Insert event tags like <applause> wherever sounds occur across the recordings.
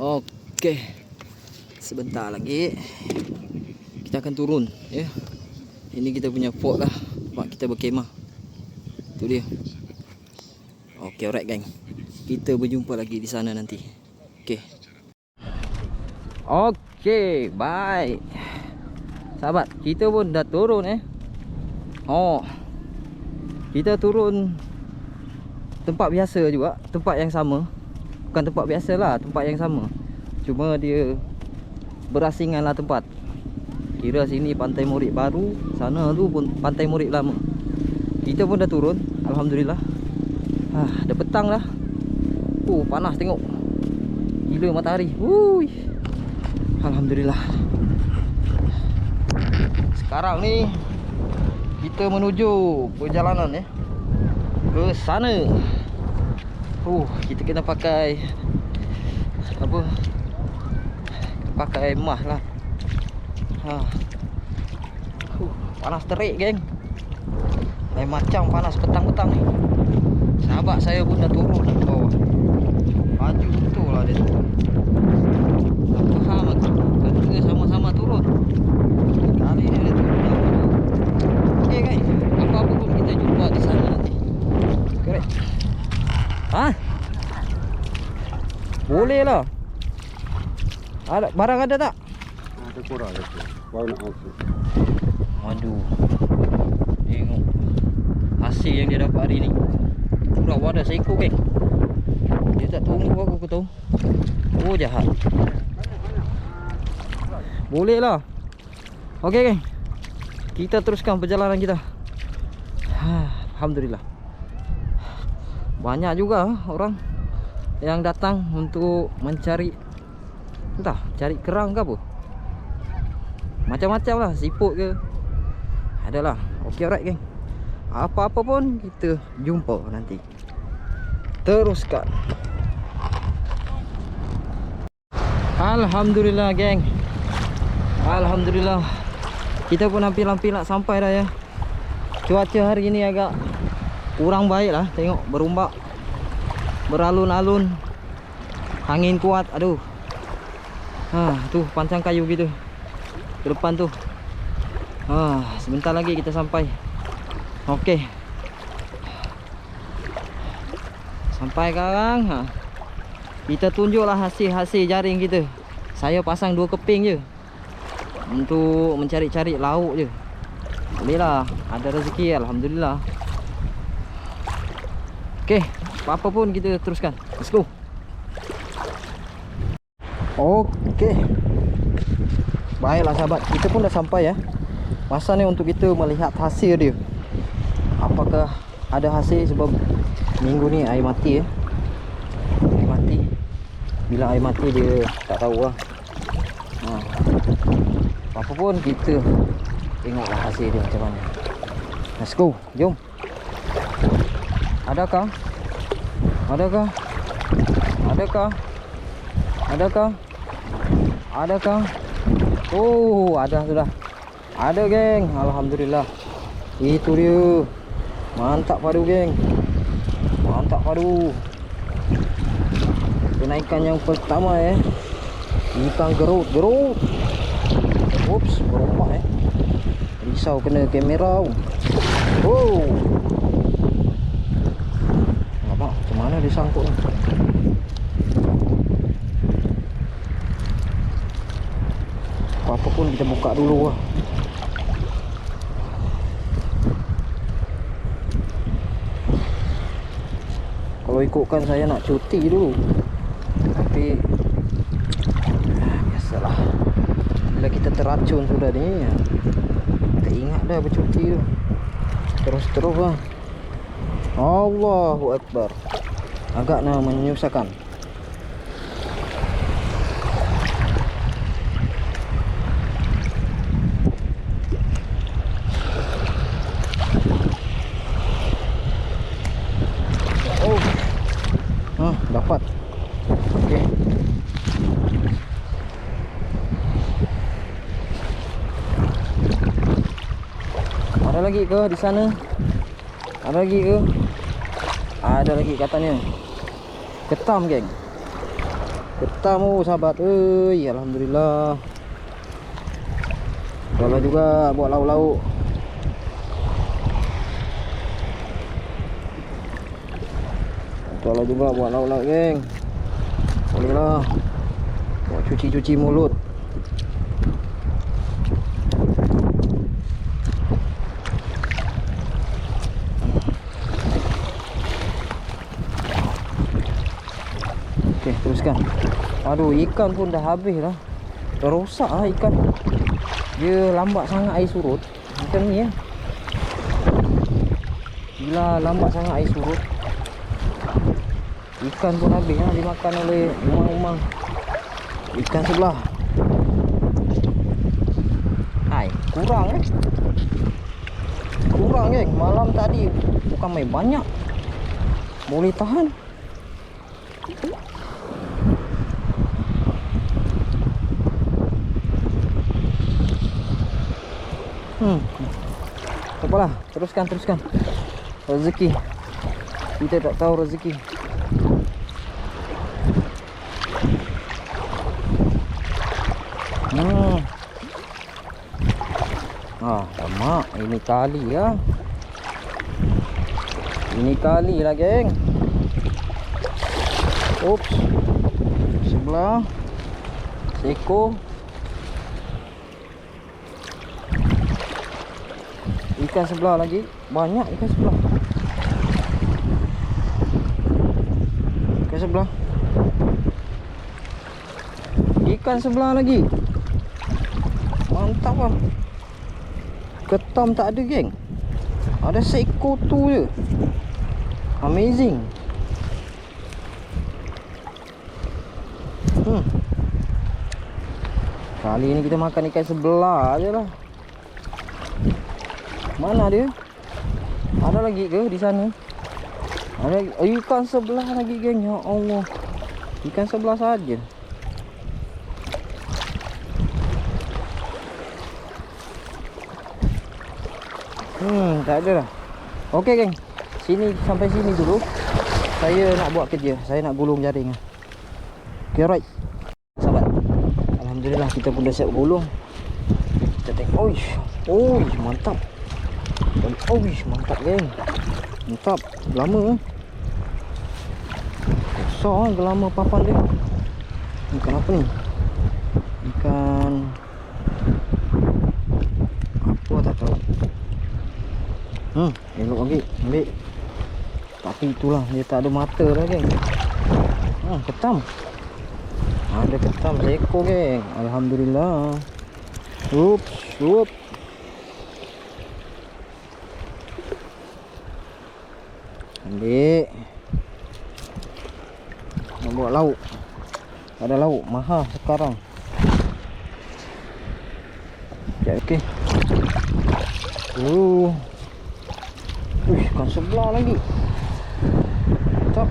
Okey. Sebentar lagi kita akan turun ya. Ini kita punya fort lah. Tempat kita berkemah. Tu dia. Okey, alright gang. Kita berjumpa lagi di sana nanti. Okey. Okey, bye. Sahabat, kita pun dah turun eh. Oh. Kita turun tempat biasa juga, tempat yang sama. Bukan tempat biasa lah, tempat yang sama. Cuma dia berasingan lah tempat. Kira sini pantai murid baru, sana tu pun pantai murid lama. Kita pun dah turun, alhamdulillah. Ah, dah petang dah. Oh, panas tengok. Gila matahari. Hui. Alhamdulillah. Sekarang ni kita menuju perjalanan ya ke sana. Uh, kita kena pakai apa? Pakai mah lah. Ha. Uh, panas terik geng. Lain macam panas petang-petang ni. Sahabat saya pun dah turun dah bawah. Baju betul lah dia. Tak faham aku. Kata sama-sama turun. Kali ni dia turun dah. Okey guys, apa-apa pun kita jumpa di sana nanti. Correct. Ha? Boleh lah. Ada barang ada tak? Ada kurang ada tu. Baru nak masuk. Aduh. Tengok hasil yang dia dapat hari ni. Kurang ada seekor geng. Dia tak tunggu aku aku tahu. Oh jahat. Boleh lah. Okey geng. Kita teruskan perjalanan kita. Ha, <sighs> Alhamdulillah. Banyak juga orang yang datang untuk mencari entah cari kerang ke apa. Macam-macam lah siput ke. Adalah. Okey alright geng. Apa-apa pun kita jumpa nanti. Teruskan. Alhamdulillah geng. Alhamdulillah. Kita pun hampir-hampir nak sampai dah ya. Cuaca hari ni agak Kurang baik lah Tengok berumbak Beralun-alun Angin kuat Aduh Ha, tu pancang kayu gitu ke depan tu. Ha, sebentar lagi kita sampai. Okey. Sampai sekarang. Ha. Kita tunjuklah hasil-hasil jaring kita. Saya pasang dua keping je. Untuk mencari-cari lauk je. Bolehlah, ada rezeki alhamdulillah. Okey, apa-apa pun kita teruskan. Let's go. Okey. Baiklah sahabat, kita pun dah sampai ya. Masa ni untuk kita melihat hasil dia. Apakah ada hasil sebab minggu ni air mati ya. Air mati. Bila air mati dia tak tahu lah. Ha. Apa pun kita tengoklah hasil dia macam mana. Let's go, jom. Adakah? Adakah? Adakah? Adakah? Adakah? Oh, ada sudah. Ada, geng. Alhamdulillah. Itu dia. Mantap padu, geng. Mantap padu. Kenaikan yang pertama eh. Ikan gerut, gerut. Oops, berompak eh. Risau kena kamera. Oh. Macam mana dia sangkut ni? apa pun kita buka dulu lah. Kalau ikutkan saya nak cuti dulu. Tapi ah, biasalah. Bila kita teracun sudah ni, tak ingat dah bercuti tu. Terus-terus lah. Allahu Akbar. Agak nak menyusahkan. Ah, dapat. Okey. Ada lagi ke di sana? Ada lagi ke? Ada lagi katanya. Ketam geng. Ketam oh sahabat. Oi, alhamdulillah. Kalau juga buat lauk-lauk. Kalau juga buat lauk-lauk geng. Boleh lah. Buat cuci-cuci mulut. Okey, teruskan. Aduh, ikan pun dah habis lah. Dah rosak lah ikan. Dia lambat sangat air surut. Macam ni ya. Bila lambat sangat air surut. Ikan pun habis lah dimakan oleh umang-umang. Ikan sebelah. Hai, kurang eh. Kurang geng. Malam tadi bukan main banyak. Boleh tahan. Hmm. Tak apalah, teruskan teruskan. Rezeki. Kita tak tahu rezeki. Hmm. Ah, lama ini kali ya. Ini kali lah, geng. Oops. Sebelah. Seko. Ikan sebelah lagi. Banyak ikan sebelah. Ikan sebelah. Ikan sebelah lagi. Mantap lah. Ketam tak ada geng. Ada seekor tu je. Amazing. Hmm. Kali ni kita makan ikan sebelah je lah. Mana dia? Ada lagi ke di sana? Ada lagi. Oh, ikan sebelah lagi geng. Ya Allah. Ikan sebelah saja. Hmm, tak ada lah. Okey geng. Sini sampai sini dulu. Saya nak buat kerja. Saya nak gulung jaring. Okay, alright. Sahabat. Alhamdulillah kita pun dah siap gulung. Kita tengok. Oish. Oish, mantap. Oish, mantap geng. Mantap. Lama eh gelama papan dia. Ikan apa ni? Ikan apa tak tahu. Hmm, elok lagi. Ambil. Tapi itulah dia tak ada mata dah geng. Hmm, ketam. Ada ketam seekor geng. Alhamdulillah. Oops, oops. Ambil. Nak buat lauk. Ada lauk mahal sekarang. Sekejap okey. Oh. Uish, kan sebelah lagi. Tap.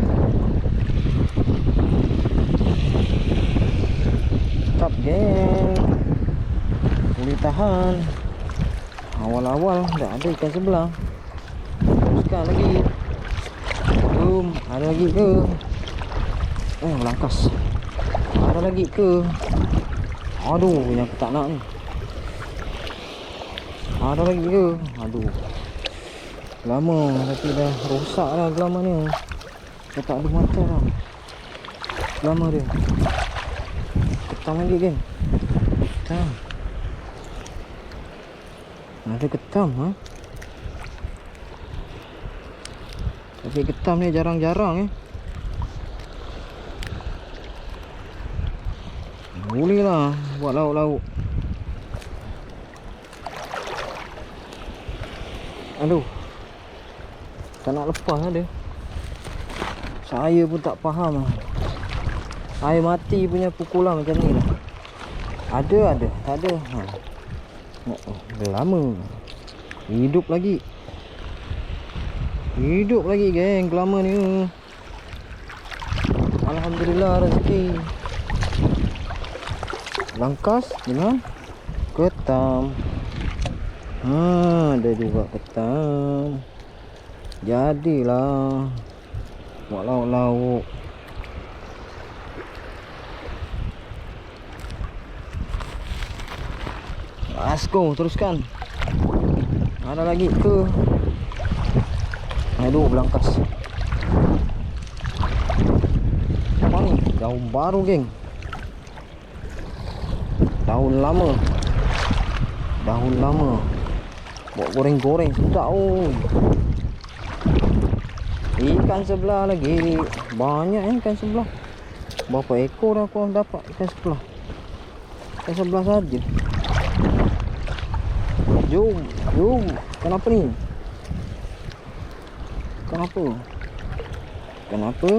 Tap geng. Boleh tahan. Awal-awal dah ada ikan sebelah. Teruskan lagi. Boom, ada lagi ke? Eh, melangkas. Ada lagi ke? Aduh, yang aku tak nak ni. Ada lagi ke? Aduh. Lama tapi dah rosak lah gelama ni. Dah tak ada mata dah. Gelama dia. Ketam lagi kan? Ketam. Ada ketam ha? Tapi ketam ni jarang-jarang eh. Boleh lah buat lauk-lauk. Aduh. Tak nak lepas lah dia. Saya pun tak faham lah. Air mati punya pukulan macam ni lah. Ada ada, tak ada. Ha. Oh, oh, lama. Hidup lagi. Hidup lagi geng gelama ni. Alhamdulillah rezeki. Langkas dengan ketam. Ha, ada juga ketam. Jadilah. Buat lauk-lauk. Go, teruskan. Ada lagi ke? Aduh, belangkas. Apa ni? Daun baru, geng. Daun lama. Daun lama. Buat goreng-goreng sedap oh. Ikan sebelah lagi. Banyak eh ikan sebelah. Berapa ekor aku dapat ikan sebelah? Ikan sebelah saja. Jom, jom. Kenapa ni? Kenapa? Kenapa?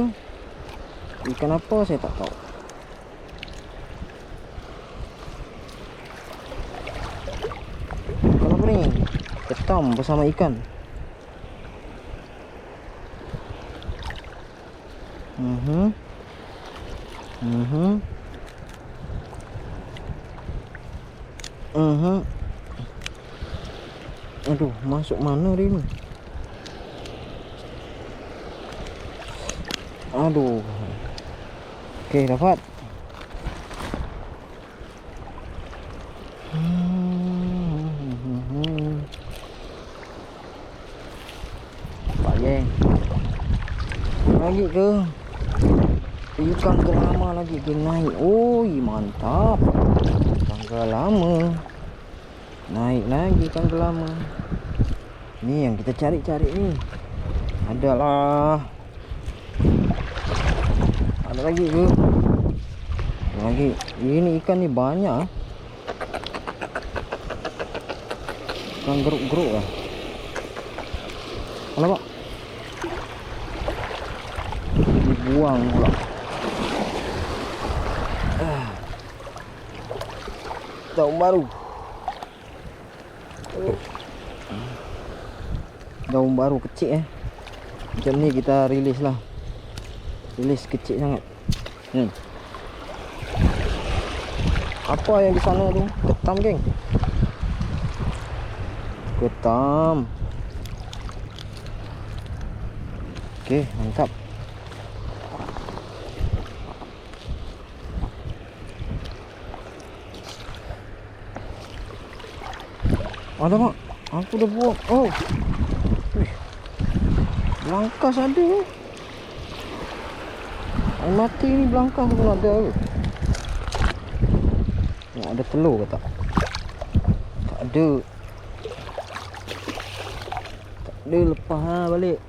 Ikan apa saya tak tahu. Kenapa ni? Ketam bersama ikan. Mhm. Mhm. Mhm. Aduh, masuk mana dia ni? Aduh. Okey, dapat. Pak geng. Lagi ke? Ikan ke lagi ke naik. Oi, mantap. Ikan ke lama. Naik lagi ikan ke lama. Ni yang kita cari-cari ni. Adalah. Ada lagi ke? Ada lagi. Ini ikan ni banyak. ah. Ikan geruk-geruk lah. Alamak. Dibuang pula. Ah. Daun baru. Daun baru kecil eh. Macam ni kita release lah. Release kecil sangat. Hmm. Apa yang di sana tu? Ketam geng. Ketam. Okey, mantap. Ada mak. Aku dah buang. Oh. Wih. Belangkas ada. Air mati ni belangkas pun ada. Oh, ada telur ke tak? Tak ada. Tak ada lepas ha balik.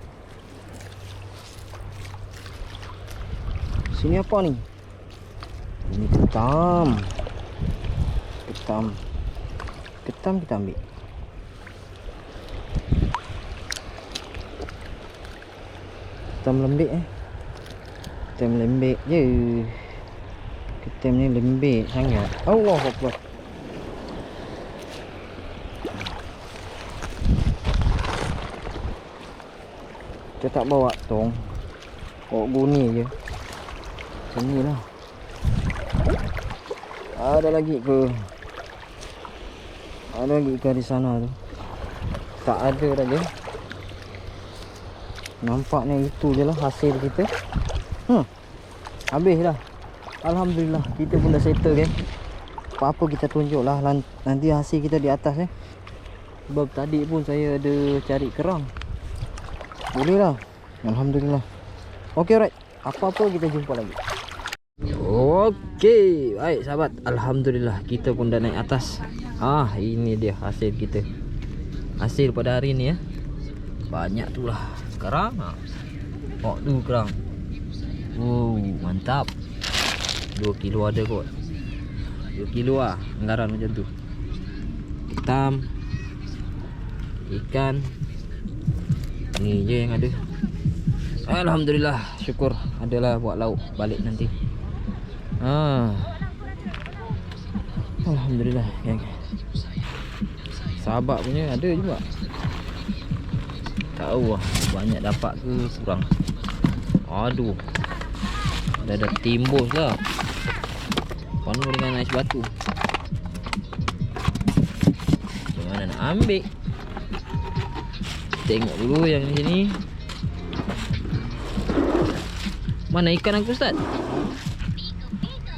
Sini apa ni? Ini ketam. Ketam. Ketam kita ambil. Ketam lembik eh. Ketam lembik je. Ketam ni lembik sangat. Allah Akbar. Kita tak bawa tong. Bawa guni je. Macam ni lah. Ada lagi ke? Ada lagi ikan di sana tu. Tak ada je. Nampaknya itu je lah hasil kita. Hmm. Habis dah. Alhamdulillah kita pun dah settle kan. Apa-apa kita tunjuk lah lan- nanti hasil kita di atas eh. Sebab tadi pun saya ada cari kerang. Boleh lah. Alhamdulillah. Okey alright. Apa-apa kita jumpa lagi. Okey, baik sahabat. Alhamdulillah kita pun dah naik atas. Ah, ini dia hasil kita. Hasil pada hari ni ya. Banyak tu lah kerang. Oh, tu kerang. Oh, mantap. 2 kilo ada kot. 2 kilo lah anggaran macam tu. Hitam. Ikan. Ni je yang ada. Alhamdulillah, syukur adalah buat lauk balik nanti. Ah. Alhamdulillah geng. Sahabat punya ada juga. Tahu lah banyak dapat ke kurang. Aduh. Dah dah timbus lah. Penuh dengan ais batu. Macam mana nak ambil? Tengok dulu yang di sini. Mana ikan aku Ustaz?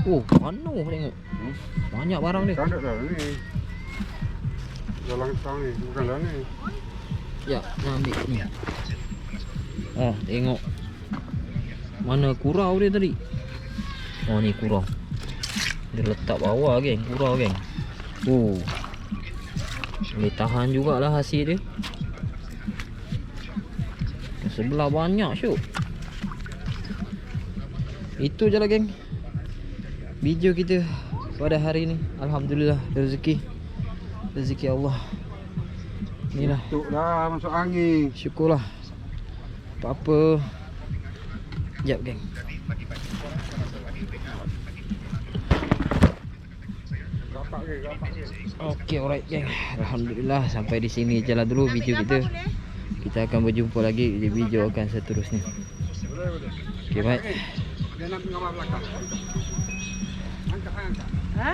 Oh, penuh tengok. Hmm? Banyak barang dia. Tak ada dah ni. Dalam sang ni, bukan dah ni. Ya, nak ambil ni. Oh, tengok. Mana kurau dia tadi? Oh, ni kurau. Dia letak bawah geng, kurau geng. Oh. Boleh tahan jugalah hasil dia. Yang Sebelah banyak syuk. Itu je lah geng. Video kita pada hari ni. Alhamdulillah rezeki. Rezeki Allah. Inilah Tuk dah masuk angin. Syukurlah Apa-apa Sekejap geng. Okay alright geng Alhamdulillah Sampai di sini je lah dulu video kita Kita akan berjumpa lagi Di video akan seterusnya. Okay baik nak gambar belakang. Angkat, angkat. Ha?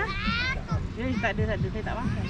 Dia tak ada, tak ada. Saya tak makan.